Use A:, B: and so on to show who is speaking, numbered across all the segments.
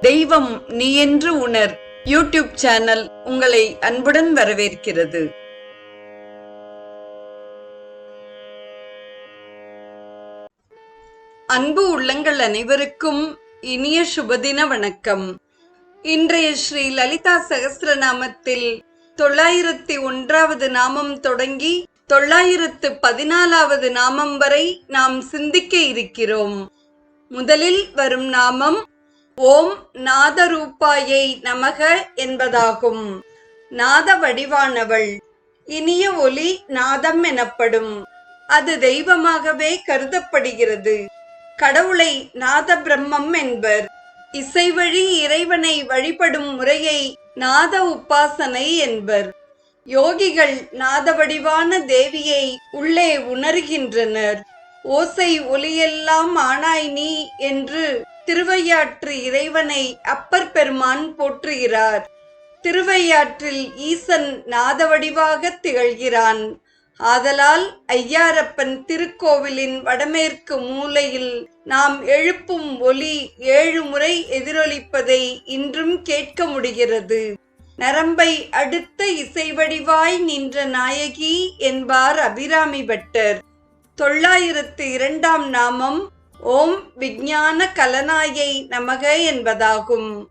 A: தெய்வம் நீ என்று உணர். யூடியூப் சேனல் உங்களை அன்புடன் வரவேற்கிறது. அன்பு உள்ளங்கள் அனைவருக்கும் இனிய சுபதின வணக்கம். இன்றைய ஸ்ரீ லலிதா சகஸ்ரநாமத்தில் தொள்ளாயிரத்தி ஒன்றாவது நாமம் தொடங்கி தொள்ளாயிரத்து பதினாலாவது நாமம் வரை நாம் சிந்திக்க இருக்கிறோம். முதலில் வரும் நாமம் ஓம் நாதரூபாயை நமக என்பதாகும். நாத வடிவானவள் இனிய ஒலி நாதம் எனப்படும். அது தெய்வமாகவே கருதப்படுகிறது. கடவுளை நாத பிரம்மம் என்பர். இசைவழி இறைவனை வழிபடும் முறையை நாத உபாசனை என்பர். யோகிகள் நாத வடிவான தேவியை உள்ளே உணர்கின்றனர். ஓசை ஒலியெல்லாம் ஆனாய் நீ என்று திருவையாற்று இறைவனை அப்பர் பெருமான் போற்றுகிறார். திருவையாற்றில் ஈசன் நாதவடிவாக திகழ்கிறான். ஆதலால் ஐயாரப்பன் திருக்கோவிலின் வடமேற்கு மூலையில் நாம் எழுப்பும் ஒலி ஏழு முறை எதிரொலிப்பதை இன்றும் கேட்க முடிகிறது. நரம்பை அடுத்த இசைவடிவாய் நின்ற நாயகி என்பார் அபிராமி பட்டர். தொள்ளாயிரத்து இரண்டாம் நாமம் ஓம் விஞ்ஞான கலனாயை நமக என்பதாகும்.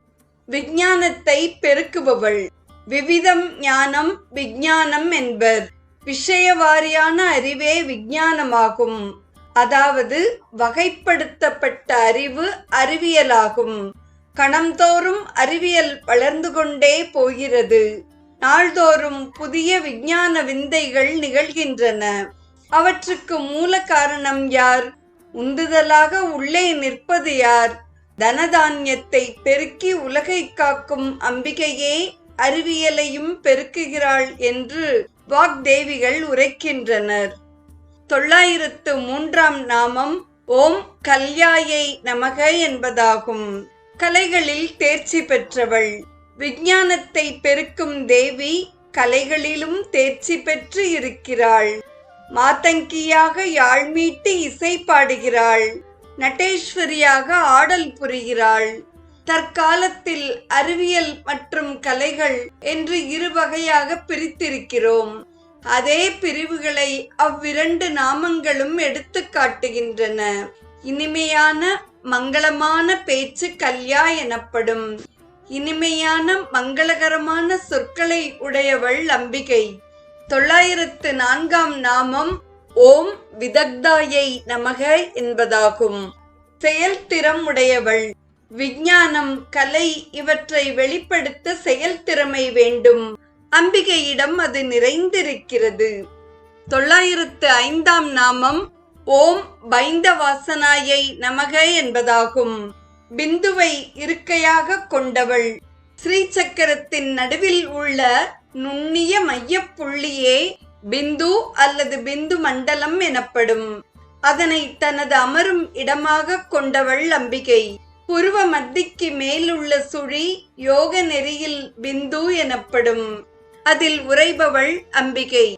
A: விஞ்ஞானத்தை பெருக்குபவள். விவிதம் ஞானம் விஞ்ஞானம் என்பர். விஷயவாரியான அறிவே விஞ்ஞானமாகும் அதாவது வகைப்படுத்தப்பட்ட அறிவு அறிவியலாகும். கணம்தோறும் அறிவியல் வளர்ந்து கொண்டே போகிறது. நாள்தோறும் புதிய விஞ்ஞான விந்தைகள் நிகழ்கின்றன. அவற்றுக்கு மூல காரணம் யார்? உந்துதலாக உள்ளே நிற்பது யார்? தனதானியத்தை பெருக்கி உலகை காக்கும் அம்பிகையே அறிவியலையும் பெருக்குகிறாள் என்று வாக்தேவிகள் உரைக்கின்றனர். தொள்ளாயிரத்து மூன்றாம் நாமம் ஓம் கல்யாயை நமக என்பதாகும். கலைகளில் தேர்ச்சி பெற்றவள். விஞ்ஞானத்தை பெருக்கும் தேவி கலைகளிலும் தேர்ச்சி பெற்று இருக்கிறாள். மாதங்கியாக யாழ்மீட்டு இசை பாடுகிறாள். நட்டேஸ்வரியாக ஆடல் புரிகிறாள். தற்காலத்தில் அறிவியல் மற்றும் கலைகள் என்று இரு வகையாக பிரித்திருக்கிறோம். அதே பிரிவுகளை அவ்விரண்டு நாமங்களும் எடுத்து காட்டுகின்றன. இனிமையான மங்களமான பேச்சு கல்யா எனப்படும். இனிமையான மங்களகரமான சொற்களை உடையவள் அம்பிகை. தொள்ளாயிரத்து நான்காம் நாமம் ஓம் விதக்தாயை நமக என்பதாகும். செயல்திறம் உடையவள் விஞ்ஞானம் கலை இவற்றை வெளிப்படுத்த செயல்திறமை வேண்டும். அம்பிகையிடம் அது நிறைந்திருக்கிறது. தொள்ளாயிரத்து ஐந்தாம் நாமம் ஓம் பைந்தவாசனாயை நமக என்பதாகும். பிந்துவை இருக்கையாக கொண்டவள். ஸ்ரீசக்கரத்தின் நடுவில் உள்ள நுண்ணிய மையப்புள்ளியே பிந்து அல்லது பிந்து மண்டலம் எனப்படும். அதனை தனது அமரும் இடமாக கொண்டவள் அம்பிகை. புருவ மத்திக்கு மேலுள்ள சுழி யோக நெறியில் பிந்து எனப்படும். அதில் உறைபவள் அம்பிகை.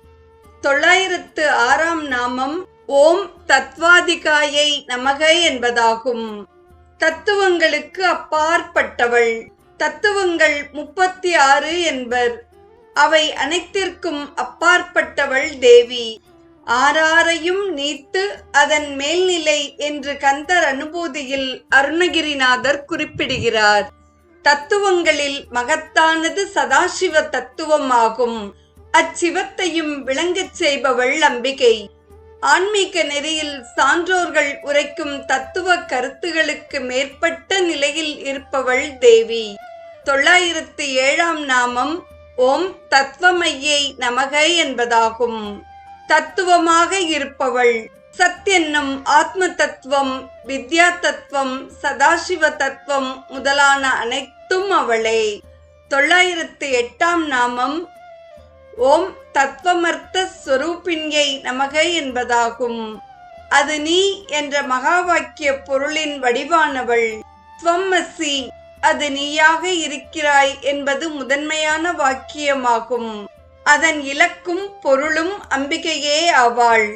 A: தொள்ளாயிரத்து ஆறாம் நாமம் ஓம் தத்வாதிகாயை நமக என்பதாகும். தத்துவங்களுக்கு அப்பாற்பட்டவள். தத்துவங்கள் முப்பத்தி ஆறு என்பர். அவை அனைத்திற்கும் அப்பாற்பட்டவள் தேவி. ஆறாரையும் நீத்து அதன் மேல்நிலை என்று கந்தர் அனுபூதியில் அருணகிரிநாதர் குறிப்பிடுகிறார். தத்துவங்களில் மகத்தானது சதாசிவ தத்துவமாகும். அச்சிவத்தையும் விளங்கச் செய்பவள் அம்பிகை. ஆன்மீக நெறியில் சான்றோர்கள் உரைக்கும் தத்துவ கருத்துகளுக்கு மேற்பட்ட நிலையில் இருப்பவள் தேவி. தொள்ளாயிரத்து ஏழாம் நாமம் ஓம் தத்துவமையை நமக என்பதாகும். தத்துவமாக இருப்பவள் சத்யன்னும் ஆத்ம தத்துவம் வித்யா தத்துவம் சதாசிவ தத்துவம் முதலான அனைத்தும் அவளே. தொள்ளாயிரத்து எட்டாம் நாமம் ஓம் தத்துவமர்த்த ஸ்வரூபிணியை நமக என்பதாகும். அது நீ என்ற மகா வாக்கிய பொருளின் வடிவானவள். ஸ்வம்மசி அது நீயாக இருக்கிறாய் என்பது முதன்மையான வாக்கியமாகும். அதன் இலக்கும் பொருளும் அம்பிகையே ஆவாள்.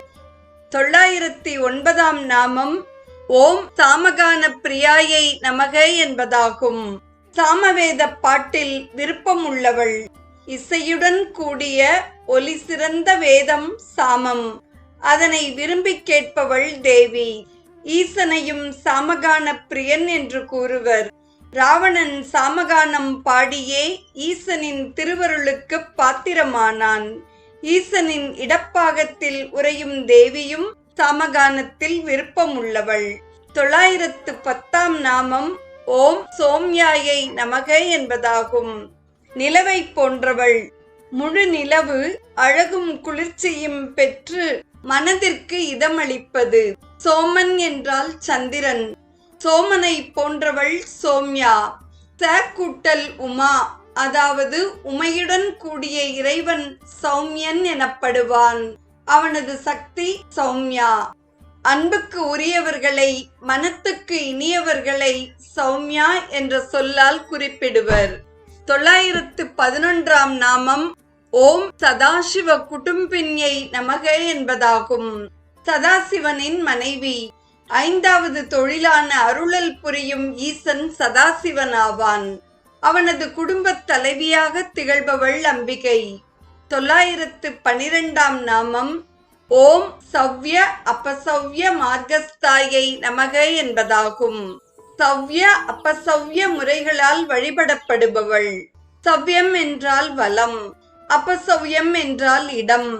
A: தொள்ளாயிரத்தி ஒன்பதாம் நாமம் ஓம் சாமகான பிரியாயை நமக என்பதாகும். சாமவேத பாட்டில் விருப்பமுள்ளவள். இசையுடன் கூடிய ஒலி சிறந்த வேதம் சாமம். அதனை விரும்பி கேட்பவள் தேவி. ஈசனையும் சாமகான பிரியன் என்று கூறுவர். ராவணன் சாமகானம் பாடியே ஈசனின் திருவருளுக்கு பாத்திரமானான். ஈசனின் இடப்பாகத்தில் உறையும் தேவியும் சாமகானத்தில் விருப்பமுள்ளவள். தொள்ளாயிரத்து பத்தாம் நாமம் ஓம் சோம்யாயை நமக என்பதாகும். நிலவை போன்றவள். முழு நிலவு அழகும் குளிர்ச்சியும் பெற்று மனதிற்கு இதமளிப்பது. சோமன் என்றால் சந்திரன். சோமனை போன்றவள் சோம்யா. ச கூட்டல் உமா. அதாவது உமையுடன் கூடிய இறைவன் சௌமியன் எனப்படுவான். அவனது சக்தி சௌமியா. அன்புக்கு உரியவர்களை மனத்துக்கு இனியவர்களை சௌமியா என்ற சொல்லால் குறிப்பிடுவர். தொள்ளாயிரத்து பதினொன்றாம் நாமம் ஓம் சதாசிவ குடும்பின்யை நமக என்பதாகும். சதாசிவனின் மனைவி. ஐந்தாவது தொழிலான அருளல் புரியும் ஈசன் சதாசிவன் ஆவான் அவனது குடும்பத் தலைவியாக திகழ்பவள் அம்பிகை. தொள்ளாயிரத்து பனிரெண்டாம் நாமம் ஓம் சவ்ய அபசவ்ய மார்க்கஸ்தாயை நமக என்பதாகும். சவ்ய அபசவ்ய முறைகளால் வழிபடப்படுபவள். சவ்யம் என்றால் வலம் அபசவ்யம் என்றால் இடம்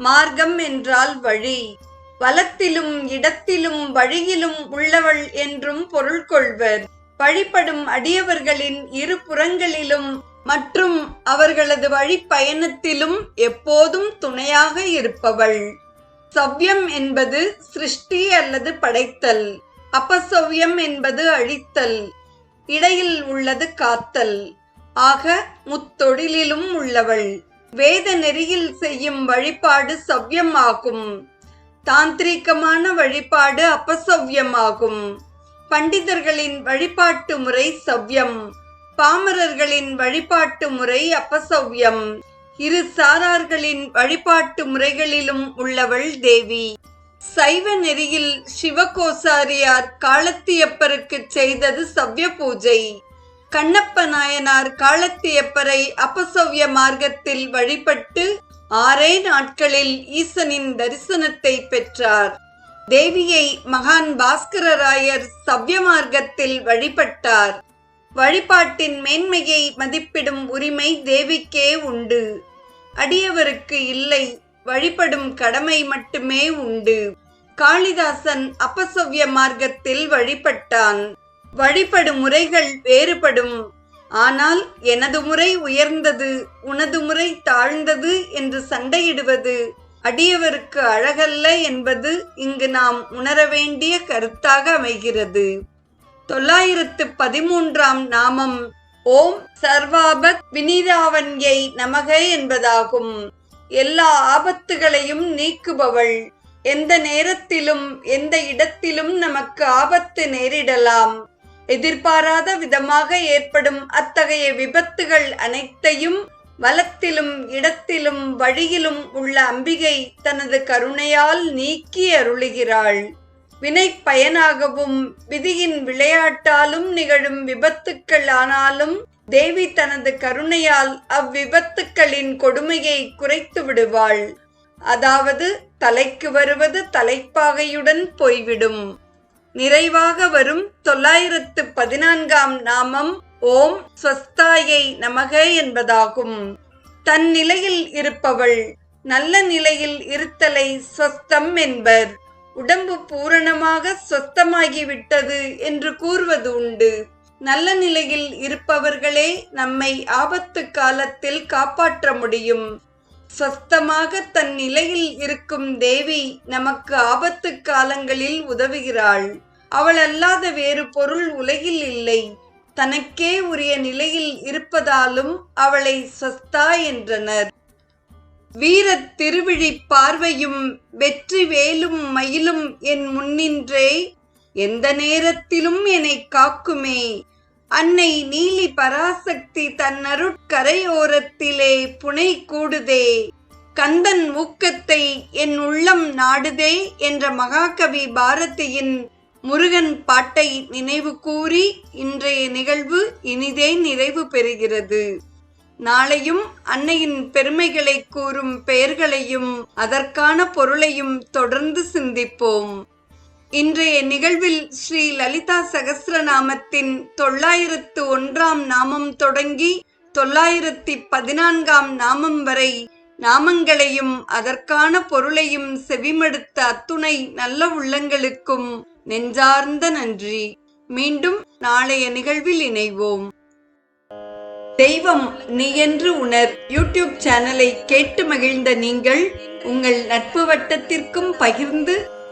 A: மார்க்கம் என்றால் வழி. வலத்திலும் இடத்திலும் வழியிலும் உள்ளவள் என்றும் பொருள் கொள்வர். வழிபடும் அடியவர்களின் இரு புறங்களிலும் மற்றும் அவர்களது வழி பயணத்திலும் எப்போதும் துணையாக இருப்பவள். சவ்யம் என்பது சிருஷ்டி அல்லது படைத்தல். அபசவ்யம் என்பது அழித்தல். இடையில் உள்ளது காத்தல். ஆக முத்தொழிலிலும் உள்ளவள். வேத நெறியில் செய்யும் வழிபாடு சவ்யமாகும். தாந்திரீகமான வழிபாடு அபசவ்யமாகும். பண்டிதர்களின் வழிபாட்டு முறை சவ்யம். பாமரர்களின் வழிபாட்டு முறை அபசவ்யம். இரு சாரார்களின் வழிபாட்டு முறைகளிலும் உள்ளவள் தேவி. சைவ நெறியில் சிவகோசாரியார் காலத்தியப்பருக்கு செய்தது சவ்ய பூஜை. கண்ணப்ப நாயனார் காலத்தியப்பரை அபசவ்ய மார்க்கத்தில் வழிபட்டு ஆறே நாட்களில் ஈசனின் தரிசனத்தை பெற்றார். தேவியை மகான் பாஸ்கரராயர் சவ்ய மார்க்கத்தில் வழிபட்டார். வழிபாட்டின் மேன்மையை மதிப்பிடும் உரிமை தேவிக்கே உண்டு. அடியவருக்கு இல்லை வழிபடும் கடமை மட்டுமே உண்டு. காளிதாசன் அப்பசவ்ய மார்க்கத்தில் வழிபட்டான். வழிபடும் முறைகள் வேறுபடும். ஆனால் எனது முறை உயர்ந்தது உனது முறை தாழ்ந்தது என்று சண்டையிடுவது அடியவருக்கு அழகல்ல என்பது இங்கு நாம் உணர வேண்டிய கருத்தாக அமைகிறது. தொள்ளாயிரத்து பதிமூன்றாம் நாமம் ஓம் சர்வாபத் வினிதாவன்யை நமக என்பதாகும். எல்லா ஆபத்துகளையும் நீக்குபவள். எந்த நேரத்திலும் எந்த இடத்திலும் நமக்கு ஆபத்து நேரிடலாம். எதிர்பாராத விதமாக ஏற்படும் அத்தகைய விபத்துகள் அனைத்தையும் வலத்திலும் இடத்திலும் வழியிலும் உள்ள அம்பிகை தனது கருணையால் நீக்கி அருளுகிறாள். வினை பயனாகவும் விதியின் விளையாட்டாலும் நிகழும் விபத்துக்கள் ஆனாலும் தேவி தனது கருணையால் அவ்விபத்துக்களின் கொடுமையை குறைத்து விடுவாள். அதாவது தலைக்கு வருவது தலைப்பாகையுடன் போய்விடும். நிறைவாக வரும் தொள்ளாயிரத்து பதினான்காம் நாமம் ஓம் ஸ்வஸ்தாயை நமக என்பதாகும். தன் நிலையில் இருப்பவள் நல்ல நிலையில் இருத்தலை ஸ்வஸ்தம் என்பர். உடம்பு பூரணமாக சொஸ்தமாகிவிட்டது என்று கூறுவது உண்டு. நல்ல நிலையில் இருப்பவர்களே நம்மை ஆபத்து காலத்தில் காப்பாற்ற முடியும். சொஸ்தமாக தன் நிலையில் இருக்கும் தேவி நமக்கு ஆபத்து காலங்களில் உதவுகிறாள். அவள் அல்லாத வேறு பொருள் உலகில் இல்லை. தனக்கே உரிய நிலையில் இருப்பதாலும் அவளை சஸ்தா என்றனர். வீரத் திருவிழி பார்வையும் வெற்றி வேலும் மயிலும் என் முன்னின்றே. எந்த நேரத்திலும் என்னை காக்குமே. அன்னை நீலி பராசக்தி தன்னருட்கரையோரத்திலே புனை கூடுதே. கந்தன் ஊக்கத்தை என் உள்ளம் நாடுதே என்ற மகாகவி பாரதியின் முருகன் பாட்டை நினைவு கூறி இன்றைய நிகழ்வு இனிதே நிறைவு பெறுகிறது. நாளையும் அன்னையின் பெருமைகளை கூறும் பெயர்களையும் அதற்கான பொருளையும் தொடர்ந்து சிந்திப்போம். இன்றைய நிகழ்வில் ஸ்ரீ லலிதா சகஸ்ரநாமத்தின் தொள்ளாயிரத்து ஒன்றாம் நாமம் தொடங்கி தொள்ளாயிரத்தி பதினான்காம் நாமம் வரை நாமங்களையும் அதற்கான பொருளையும் செவிமடுத்த அத்துணை நல்ல உள்ளங்களுக்கும் நெஞ்சார்ந்த நன்றி. மீண்டும் நாளைய நிகழ்வில் இணைவோம். தெய்வம் நீ என்று உணர் யூடியூப் சேனலை கேட்டு மகிழ்ந்த நீங்கள் உங்கள் நட்பு வட்டத்திற்கும் பகிர்ந்து